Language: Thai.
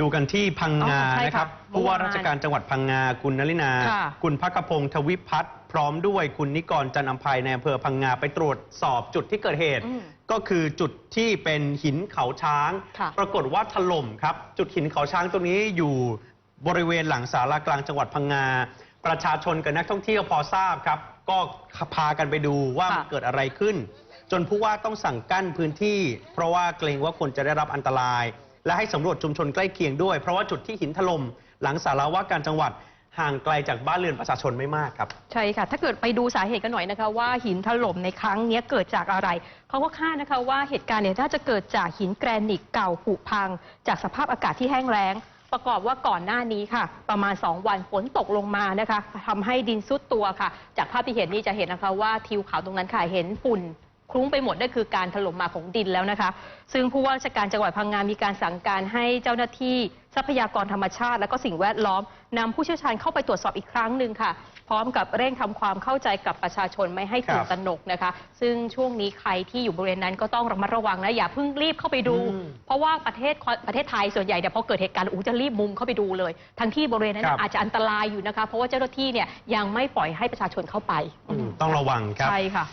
ดูกันที่พังงาอ๋อใช่นะครับค่ะผู้ว่าเมื่อวานราชการจังหวัดพังงาคุณนลินา ค่ะ คุณพักกพงศ์ทวิพัฒน์พร้อมด้วยคุณนิกรจันทร์อภัยในอำเภอพังงาไปตรวจสอบจุดที่เกิดเหตุ อืม ก็คือจุดที่เป็นหินเขาช้าง ค่ะปรากฏว่าถล่มครับ จุดหินเขาช้างตรงนี้อยู่บริเวณหลังศาลากลางจังหวัดพังงา ประชาชนกับนักท่องเที่ยวพอทราบครับ ก็พากันไปดูว่ามันค่ะ เกิดอะไรขึ้น จนผู้ว่าต้องสั่งกั้นพื้นที่ เพราะว่าเกรงว่าคนจะได้รับอันตราย และให้สำรวจชุมชนใกล้เคียงด้วย เพราะว่าจุดที่หินถล่มหลังสารว่าการจังหวัดห่างไกลจากบ้านเรือนประชาชนไม่มากครับ ใช่ค่ะ ถ้าเกิดไปดูสาเหตุกันหน่อยนะคะ ว่าหินถล่มในครั้งนี้เกิดจากอะไร เขาก็คาดนะคะว่าเหตุการณ์เนี่ยน่าจะเกิดจากหินแกรนิตเก่าผุพัง จากสภาพอากาศที่แห้งแล้ง ประกอบว่าก่อนหน้านี้ค่ะ ประมาณ 2 วันฝนตกลงมานะคะทำให้ดินซุดตัวค่ะ จากภาพที่เห็นนี่จะเห็นนะคะว่าทิวเขาตรงนั้นค่ะเห็นฝุ่น ลุ้งไปหมดนั่นคือการถล่มมาของดินแล้วนะคะ ซึ่งผู้ว่าราชการจังหวัดพังงามีการสั่งการให้เจ้าหน้าที่ทรัพยากรธรรมชาติ และก็สิ่งแวดล้อมนำผู้เชี่ยวชาญเข้าไปตรวจสอบอีกครั้งหนึ่งค่ะ พร้อมกับเร่งทำความเข้าใจกับประชาชนไม่ให้ตื่คนรับตระหนกนะคะ ซึ่งช่วงนี้ใครที่อยู่บริเวณนั้นก็ต้องระมัดระวังนะอย่าเพิ่งรีบเข้าไปดูอืมเพราะว่าประเทศประเทศไทยส่วนใหญ่เนี่ยพอเกิดเหตุการณ์อู้จะรีบมุงเข้าไปดูเลย ทั้งที่บริเวณนั้นครับอาจจะอันตรายอยู่นะคะ เพราะว่าเจ้าหน้าที่เนี่ยยังไม่ปล่อยให้ประชาชนเข้าไปอืมต้องระวังครับใช่ค่ะ